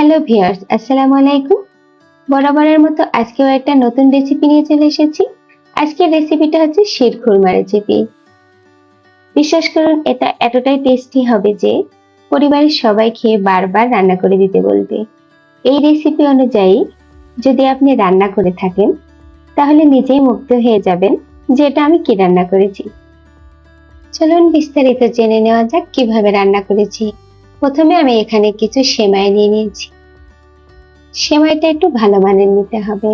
Hello viewers আসসালামু আলাইকুম বরাবরের মতো আজকেও একটা নতুন রেসিপি নিয়ে চলে এসেছি। আজকের রেসিপিটা হচ্ছে শির খুরমা রেসিপি বিশ্বাস করুন, এটা এতটাই টেস্টি হবে যে পরিবারের সবাই খেয়ে বারবার রান্না করে দিতে বলবে। এই রেসিপি অনুযায়ী যদি আপনি রান্না করে থাকেন, তাহলে নিজেই মুক্ত হয়ে যাবেন যে এটা আমি কি রান্না করেছি। চলুন বিস্তারিত জেনে নেওয়া যাক কীভাবে রান্না করেছি। প্রথমে আমি এখানে কিছু সেমাই নিয়ে নিয়েছি। সেমাইটা একটু ভালো মানের নিতে হবে।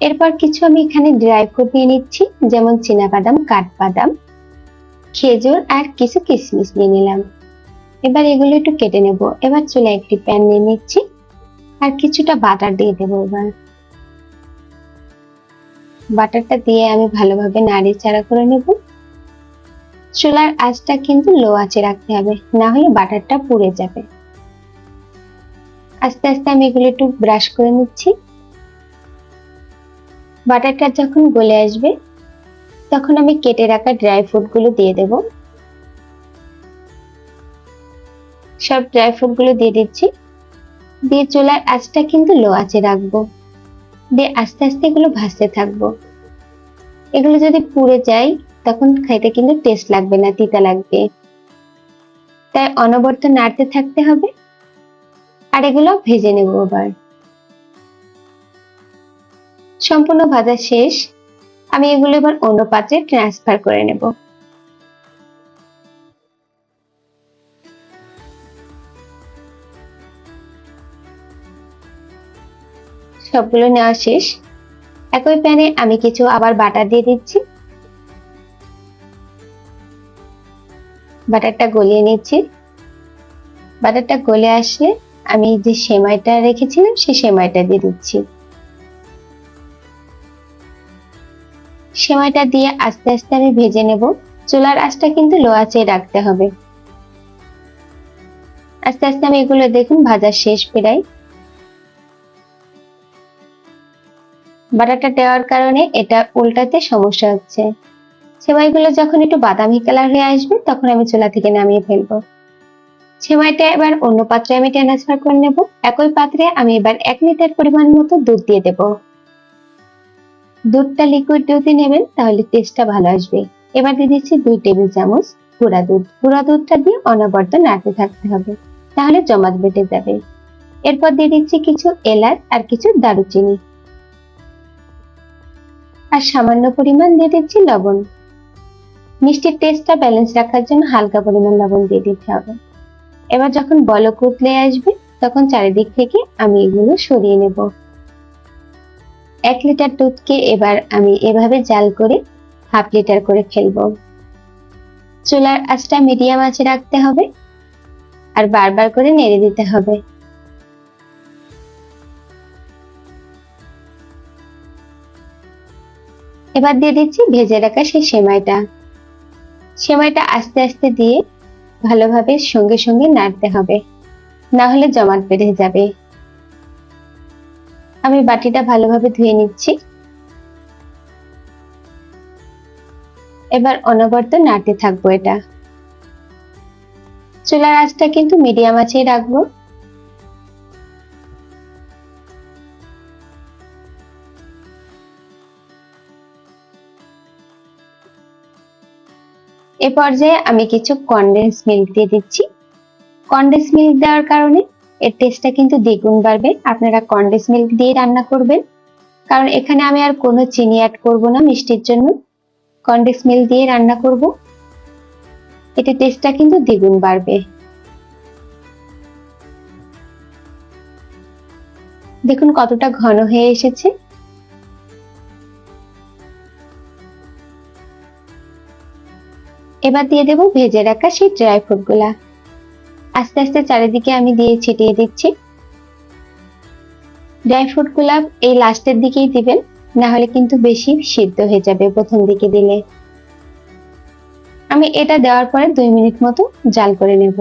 এরপর কিছু আমি এখানে ড্রাই ফ্রুট নিয়ে নিচ্ছি, যেমন বাদাম কাঠবাদাম, খেজুর আর কিছু কিশমিশ নিয়ে নিলাম। এবার এগুলো একটু কেটে নেব। এবার চুলে একটি প্যান নিয়ে নিচ্ছি আর কিছুটা বাটার দিয়ে দেবো এবার। বাটারটা দিয়ে আমি ভালোভাবে নাড়ি চাড়া করে নেব। চুলার আঁচটা কিন্তু লো আঁচে রাখতে হবে, না হলে বাটারটা পুড়ে যাবে। আস্তে আস্তে আমি এগুলো একটু ব্রাশ করে নিচ্ছি। বাটারটা যখন গলে আসবে, তখন আমি কেটে রাখা ড্রাই ফ্রুটগুলো দিয়ে দেব। সব ড্রাই ফ্রুটগুলো দিয়ে দিচ্ছি। দিয়ে চুলার আঁচটা কিন্তু লো আঁচে রাখব। দিয়ে আস্তে আস্তে এগুলো ভাজতে থাকব। এগুলো যদি পুড়ে যায় তখন খাইতে কিন্তু টেস্ট লাগবে না, তিতা লাগবে। তাই অনবরত নাড়তে থাকতে হবে। আর এগুলো ভেজে নেব আবার সম্পূর্ণ ভাজা শেষ। আমি এগুলো এবার অন্য পাত্রে ট্রান্সফার করে নেব। সবগুলো নেওয়া শেষ। একই প্যানে আমি কিছু আবার বাটার দিয়ে দিচ্ছি। বাটারটা গলিয়ে নিচ্ছি। বাটারটা গলে আসলে আমি যে সেমাইটা রেখেছিলাম, সেই সেমাইটা দিয়ে দিচ্ছি। সেমাইটা দিয়ে আস্তে আস্তে আমি ভেজে নেব। চুলার আঁচটা কিন্তু লো আঁচে রাখতে হবে। আস্তে আস্তে আমি এগুলো দেখুন ভাজা শেষ প্রায়। বাটারটা দেওয়ার কারণে এটা উল্টাতে সমস্যা হচ্ছে। সেমাইগুলো যখন একটু বাদামি কালার হয়ে আসবে, তখন আমি চুলা থেকে নামিয়ে ফেলব। সেমাইটা এবার অন্য পাত্রে আমি ট্রান্সফার করে নেব। একই পাত্রে আমি এবার এক লিটার পরিমাণ মতো দুধ দিয়ে দেব। দুধটা লিকুইড দুধই নেবেন, তাহলে টেস্টটা ভালো আসবে। এবার দিয়ে দিচ্ছি দুই টেবিল চামচ গুঁড়া দুধ। গুঁড়া দুধটা দিয়ে অনবরত নাড়তে থাকতে হবে, তাহলে জমাট বেটে যাবে। এরপর দিয়ে দিচ্ছি কিছু এলাচ আর কিছু দারুচিনি। আর সামান্য পরিমাণ দিয়ে দিচ্ছি লবণ। মিষ্টির টেস্টটা ব্যালেন্স রাখার জন্য হালকা পরিমাণ লবণ দিয়ে দিতে হবে। এবার যখন বলক উতলে আসবে, তখন চারিদিক থেকে আমি এগুলো সরিয়ে নেব। এক লিটার দুধকে এবার আমি এভাবে জাল করে হাফ লিটার করে ফেলব। চুলার আঁচটা মিডিয়াম আঁচে রাখতে হবে আর বারবার করে নেড়ে দিতে হবে। এবার দিয়ে দিচ্ছি ভেজে রাখা সেই সেমাইটা। সেমাইটা আস্তে আস্তে দিয়ে ভালোভাবে সঙ্গে সঙ্গে নাড়তে হবে। না হলে জমাট বেঁধে যাবে। আমি বাটিটা ভালোভাবে ধুয়ে নিচ্ছি। এবার অনবর্ত নাড়তে থাকব এটা। চুলার আঁচটা কিন্তু মিডিয়াম আঁচেই রাখব। এ পর্যায়ে আমি কিছু কনডেন্স মিল্ক দিয়ে দিচ্ছি। কনডেন্স মিল্ক দেওয়ার কারণে এর টেস্টটা কিন্তু দ্বিগুণ বাড়বে। আপনারা কনডেন্স মিল্ক দিয়ে রান্না করবেন। কারণ এখানে আমি আর কোনো চিনি অ্যাড করব না মিষ্টির জন্য। কনডেন্স মিল্ক দিয়ে রান্না করব। এতে টেস্টটা কিন্তু দ্বিগুণ বাড়বে। দেখুন কতটা ঘন হয়ে এসেছে। এবার দিয়ে দেব ভেজে রাখা সেই ড্রাই ফ্রুটগুলা। আস্তে আস্তে চারিদিকে আমি দিয়ে ছিটিয়ে দিচ্ছি। ড্রাই ফ্রুটগুলা এই লাস্টের দিকেই দিবেন, না হলে কিন্তু বেশি সিদ্ধ হয়ে যাবে প্রথম দিকে দিলে। আমি এটা দেওয়ার পরে দুই মিনিট মতো জাল করে নেব।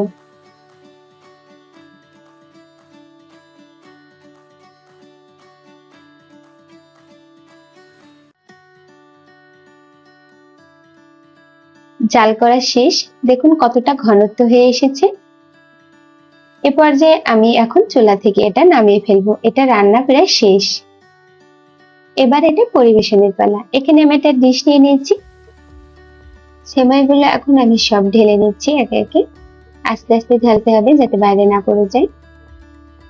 জাল করা শেষ। দেখুন কতটা ঘনত্ব হয়ে এসেছে। এ পর্যায়ে আমি এখন চুলা থেকে এটা নামিয়ে ফেলব। এটা রান্না প্রায় শেষ। এবার এটা পরিবেশনের পালা। এখানে আমি একটা ডিশ নিয়ে নিয়েছি। সেমাইগুলো এখন আমি সব ঢেলে নিচ্ছি একে একে। আস্তে আস্তে ঢালতে হবে যাতে বাইরে না পড়ে যায়।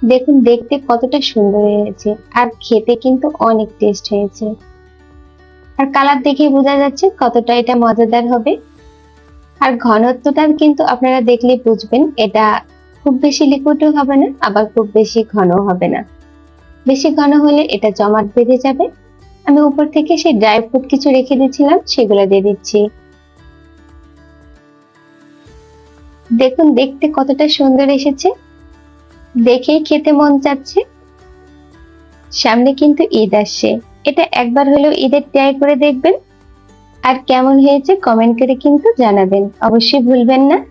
দেখুন, দেখতে কতটা সুন্দর হয়েছে আর খেতে কিন্তু অনেক টেস্ট হয়েছে। আর কালার দেখে বোঝা যাচ্ছে কতটা এটা মজাদার হবে। আর ঘনত্বটা কিন্তু আপনারা দেখলে বুঝবেন, এটা খুব বেশি লিকুইডও হবে না, আবার খুব বেশি ঘন হবে না। বেশি ঘন হলে এটা জমাট বেঁধে যাবে। আমি উপর থেকে সেই ড্রাই ফ্রুট কিছু রেখে দিয়েছিলাম, সেগুলো দিয়ে দিচ্ছি। দেখুন, দেখতে কতটা সুন্দর এসেছে। দেখেই খেতে মন চাচ্ছে। সামনে কিন্তু ঈদ আসছে। এটা একবার হলেও ঈদের ট্রাই করে দেখবেন। আর কেমন হয়েছে কমেন্ট করে কিন্তু জানাবেন। অবশ্যই ভুলবেন না।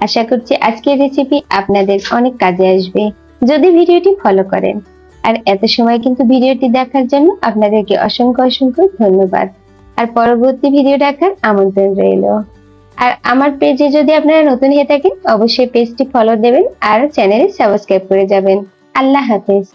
আশা করছি আজকের রেসিপি আপনাদের অনেক কাজে আসবে। যদি ভিডিওটি ফলো করেন। আর এত সময় কিন্তু ভিডিওটি দেখার জন্য আপনাদেরকে অসংখ্য অসংখ্য ধন্যবাদ। আর পরবর্তী ভিডিও দেখার আমন্ত্রণ রইল। আর আমার পেজে যদি আপনারা নতুন হয়ে থাকেন, অবশ্যই পেজটি ফলো দেবেন আর চ্যানেলে সাবস্ক্রাইব করে যাবেন। আল্লাহ হাফেজ।